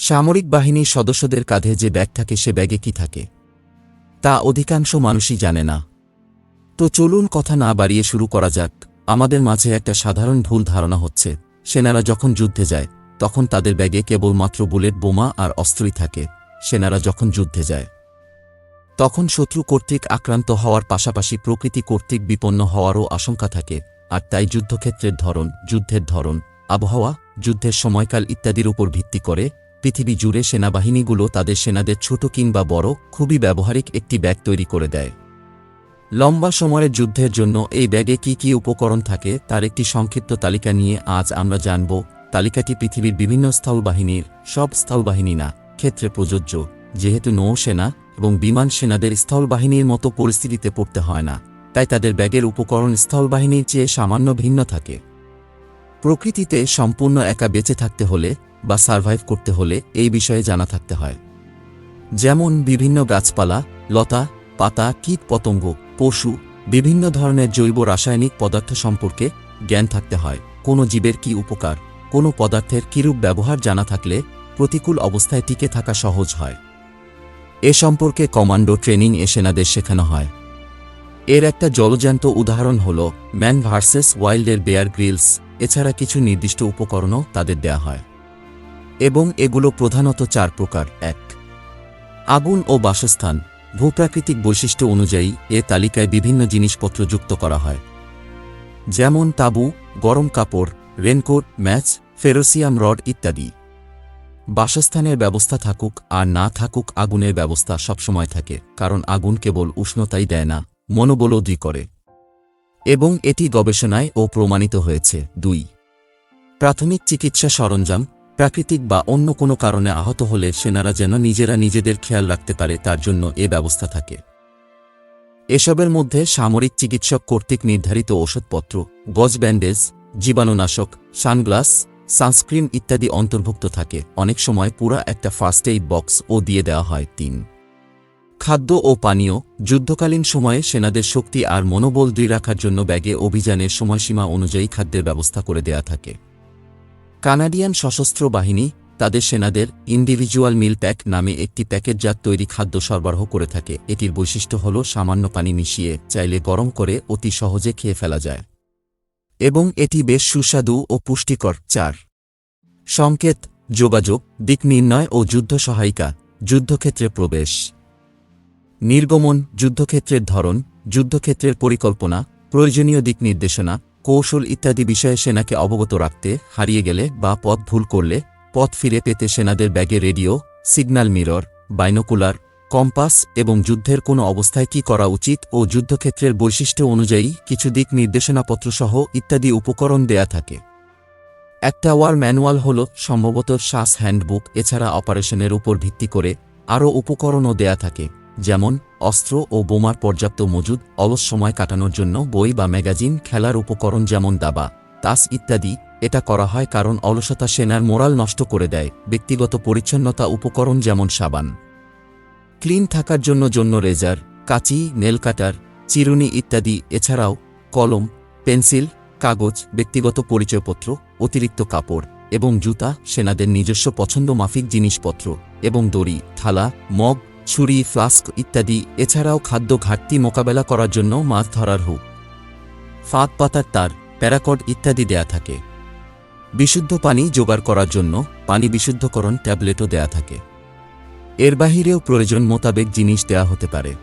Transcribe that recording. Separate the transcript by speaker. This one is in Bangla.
Speaker 1: সামরিক বাহিনীর সদস্যদের কাঁধে যে ব্যাগ থাকে সে ব্যাগে কি থাকে? তা অধিকাংশ মানুষই জানে না। তো চলুন কথা না বাড়িয়ে শুরু করা যাক। আমাদের মাঝে একটা সাধারণ ভুল ধারণা হচ্ছে। সেনারা যখন যুদ্ধে যায়, তখন তাদের ব্যাগে কেবলমাত্র বুলেট, বোমা আর অস্ত্রই থাকে। সেনারা যখন যুদ্ধে যায়, তখন শত্রু কর্তৃক আক্রান্ত হওয়ার পাশাপাশি প্রকৃতি কর্তৃক বিপন্ন হওয়ারও আশঙ্কা থাকে। আর তাই যুদ্ধক্ষেত্রের ধরন, যুদ্ধের ধরন, আবহাওয়া, যুদ্ধের সময়কাল ইত্যাদির উপর ভিত্তি করে পৃথিবী জুড়ে সেনাবাহিনীগুলো তাদের সেনাদের ছোট কিংবা বড়, খুবই ব্যবহারিক একটি ব্যাগ তৈরি করে দেয়। লম্বা সময়ের যুদ্ধের জন্য এই ব্যাগে কি কি উপকরণ থাকে, তার একটি সংক্ষিপ্ত তালিকা নিয়ে আজ আমরা জানব। তালিকাটি পৃথিবীর বিভিন্ন স্থলবাহিনীর, সব স্থলবাহিনী না, ক্ষেত্রে প্রযোজ্য। যেহেতু নৌসেনা এবং বিমান সেনাদের স্থলবাহিনীর মতো পরিস্থিতিতে পড়তে হয় না, তাই তাদের ব্যাগের উপকরণ স্থলবাহিনীর চেয়ে সামান্য ভিন্ন থাকে। প্রকৃতিতে সম্পূর্ণ একা বেঁচে থাকতে হলে বা সার্ভাইভ করতে হলে এই বিষয়ে জানা থাকতে হয়। যেমন বিভিন্ন গাছপালা, লতা, পাতা, কীট পতঙ্গ, পশু, বিভিন্ন ধরনের জৈব রাসায়নিক পদার্থ সম্পর্কে জ্ঞান থাকতে হয়। কোনো জীবের কি উপকার, কোনো পদার্থের কিরূপ ব্যবহার জানা থাকলে প্রতিকূল অবস্থায় টিকে থাকা সহজ হয়। এ সম্পর্কে কমান্ডো ট্রেনিং এ সেনাদের শেখানো হয়। এর একটা জলজান্ত উদাহরণ হল ম্যান ভার্সেস ওয়াইল্ডের বেয়ার গ্রিলস। এছাড়া কিছু নির্দিষ্ট উপকরণও তাদের দেয়া হয়। এবং এগুলো প্রধানত চার প্রকার। এক, আগুন ও বাসস্থান, ভূপ্রাকৃতিক বৈশিষ্ট্য অনুযায়ী এ তালিকায় বিভিন্ন জিনিসপত্র যুক্ত করা হয়। যেমন তাঁবু, গরম কাপড়, রেনকোট, ম্যাচ, ফেরোসিয়াম রড ইত্যাদি। বাসস্থানের ব্যবস্থা থাকুক আর না থাকুক আগুনের ব্যবস্থা সবসময় থাকে, কারণ আগুন কেবল উষ্ণতাই দেয় না মনোবলৌদ্রি করে। এবং এটি গবেষণায় ও প্রমাণিত হয়েছে। দুই, প্রাথমিক চিকিৎসা সরঞ্জাম প্রাকৃতিক বা অন্য কোনো কারণে আহত হলে সেনারা যেন নিজেরা নিজেদের খেয়াল রাখতে পারে, তার জন্য এ ব্যবস্থা থাকে। এসবের মধ্যে সামরিক চিকিৎসক কর্তৃক নির্ধারিত ওষুধপত্র গজ ব্যান্ডেজ, জীবাণুনাশক, সানগ্লাস, সানস্ক্রিন ইত্যাদি অন্তর্ভুক্ত থাকে। অনেক সময় পুরা একটা ফার্স্ট এইড বক্স ও দিয়ে দেওয়া হয়। তিন, খাদ্য ও পানীয়, যুদ্ধকালীন সময়ে সেনাদের শক্তি আর মনোবল দৃঢ় রাখার জন্য ব্যাগে অভিযানের সময়সীমা অনুযায়ী খাদ্যের ব্যবস্থা করে দেয়া থাকে। কানাডিয়ান সশস্ত্র বাহিনী তাদের সেনাদের ইন্ডিভিজুয়াল মিল প্যাক নামে একটি প্যাকেটজাত তৈরি খাদ্য সরবরাহ করে থাকে। এটির বৈশিষ্ট্য হল সামান্য পানি মিশিয়ে চাইলে গরম করে অতি সহজে খেয়ে ফেলা যায়। এবং এটি বেশ সুস্বাদু ও পুষ্টিকর। চার, সংকেত, যোগাযোগ, দিক নির্ণয় ও যুদ্ধ সহায়িকা, যুদ্ধক্ষেত্রে প্রবেশ। নির্গমন, যুদ্ধক্ষেত্রের ধরন, যুদ্ধক্ষেত্রের পরিকল্পনা, প্রয়োজনীয় দিক নির্দেশনা কৌশল ইত্যাদি বিষয়ে সেনাকে অবগত রাখতে, হারিয়ে গেলে বা পথ ভুল করলে পথ ফিরে পেতে সেনাদের ব্যাগে radio, signal mirror, binocular, compass এবং যুদ্ধের কোনো অবস্থায় কি করা উচিত ও যুদ্ধক্ষেত্রের বৈশিষ্ট্য অনুযায়ী কিছু দিক নির্দেশনাপত্রসহ ইত্যাদি উপকরণ দেয়া থাকে। একটা ওয়ার ম্যানুয়াল হল সম্ভবত শ্বাস হ্যান্ডবুক, এছাড়া অপারেশনের উপর ভিত্তি করে আরও উপকরণও দেয়া থাকে। যেমন, অস্ত্র ও বোমার পর্যাপ্ত মজুদ, অলস সময় কাটানোর জন্য বই বা ম্যাগাজিন, খেলার উপকরণ যেমন দাবা, তাস ইত্যাদি, এটা করা হয় কারণ অলসতা সেনার মোরাল নষ্ট করে দেয়, ব্যক্তিগত পরিচ্ছন্নতা উপকরণ যেমন সাবান। ক্লিন থাকার জন্য জন্য রেজার, কাঁচি, নেল কাটার, চিরুনি ইত্যাদি, এছাড়াও কলম, পেন্সিল, কাগজ, ব্যক্তিগত পরিচয়পত্র, অতিরিক্ত কাপড় এবং জুতা, সেনাদের নিজস্ব পছন্দ মাফিক জিনিসপত্র এবং দড়ি, থালা, মগ ছুরি, ফ্লাস্ক ইত্যাদি, এছাড়াও খাদ্য ঘাটতি মোকাবেলা করার জন্য মাছ ধরার হুক। ফাঁক পাতার তার প্যারাকড ইত্যাদি দেয়া থাকে। বিশুদ্ধ পানি জোগাড় করার জন্য পানি বিশুদ্ধকরণ ট্যাবলেটও দেয়া থাকে। এর বাহিরেও প্রয়োজন মোতাবেক জিনিস দেয়া হতে পারে।